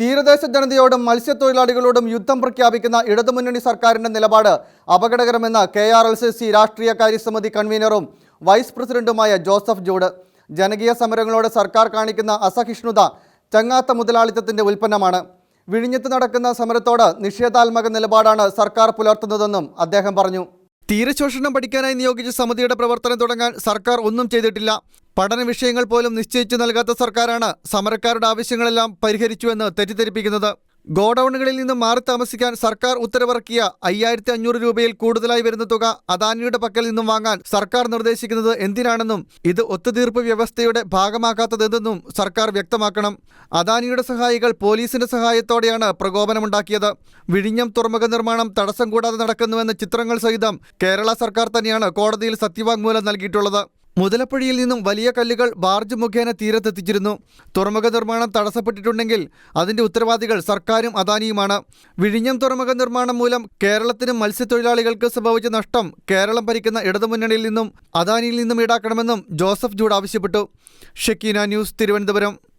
തീരദേശ ജനതയോടും മത്സ്യത്തൊഴിലാളികളോടും യുദ്ധം പ്രഖ്യാപിക്കുന്ന ഇടതുമുന്നണി സർക്കാരിന്റെ നിലപാട് അപകടകരമെന്ന് K R L C C രാഷ്ട്രീയ കാര്യസമിതി കൺവീനറും വൈസ് പ്രസിഡന്റുമായ ജോസഫ് ജൂഡ്. ജനകീയ സമരങ്ങളോട് സർക്കാർ കാണിക്കുന്ന അസഹിഷ്ണുത ചങ്ങാത്ത മുതലാളിത്തത്തിന്റെ ഉൽപ്പന്നമാണ്. വിഴിഞ്ഞത്ത് നടക്കുന്ന സമരത്തോട് നിഷേധാത്മക നിലപാടാണ് സർക്കാർ പുലർത്തുന്നതെന്നും അദ്ദേഹം പറഞ്ഞു. തീരശോഷണം പഠിക്കാനായി നിയോഗിച്ച സമിതിയുടെ പ്രവർത്തനം തുടങ്ങാൻ സർക്കാർ ഒന്നും ചെയ്തിട്ടില്ല. പഠന വിഷയങ്ങൾ പോലും നിശ്ചയിച്ചു നൽകാത്ത സർക്കാരാണ് സമരക്കാരുടെ ആവശ്യങ്ങളെല്ലാം പരിഹരിച്ചുവെന്ന് തെറ്റിദ്ധരിപ്പിക്കുന്നത്. ഗോഡൌണുകളിൽ നിന്ന് മാറി താമസിക്കാൻ സർക്കാർ ഉത്തരവിറക്കിയ അയ്യായിരത്തി അഞ്ഞൂറ് രൂപയിൽ കൂടുതലായി വരുന്ന തുക അദാനിയുടെ പക്കൽ നിന്നും വാങ്ങാൻ സർക്കാർ നിർദ്ദേശിക്കുന്നത് എന്തിനാണെന്നും ഇത് ഒത്തുതീർപ്പ് വ്യവസ്ഥയുടെ ഭാഗമാക്കാത്തതെന്നും സർക്കാർ വ്യക്തമാക്കണം. അദാനിയുടെ സഹായികൾ പോലീസിന്റെ സഹായത്തോടെയാണ് പ്രകോപനമുണ്ടാക്കിയത്. വിഴിഞ്ഞം തുറമുഖ നിർമ്മാണം തടസ്സം കൂടാതെ നടക്കുന്നുവെന്ന ചിത്രങ്ങൾ സഹിതം കേരള സർക്കാർ തന്നെയാണ് കോടതിയിൽ സത്യവാങ്മൂലം നൽകിയിട്ടുള്ളത്. മുതലപ്പുഴയിൽ നിന്നും വലിയ കല്ലുകൾ ബാർജ് മുഖേന തീരത്തെത്തിച്ചിരുന്നു. തുറമുഖ നിർമ്മാണം തടസ്സപ്പെട്ടിട്ടുണ്ടെങ്കിൽ അതിന്റെ ഉത്തരവാദികൾ സർക്കാരും അദാനിയുമാണ്. വിഴിഞ്ഞം തുറമുഖ നിർമ്മാണം മൂലം കേരളത്തിനും മത്സ്യത്തൊഴിലാളികൾക്ക് സംഭവിച്ച നഷ്ടം കേരളം ഭരിക്കുന്ന ഇടതുമുന്നണിയിൽ നിന്നും അദാനിയിൽ നിന്നും ഈടാക്കണമെന്നും ജോസഫ് ജൂഡ് ആവശ്യപ്പെട്ടു. ഷക്കീന ന്യൂസ് തിരുവനന്തപുരം.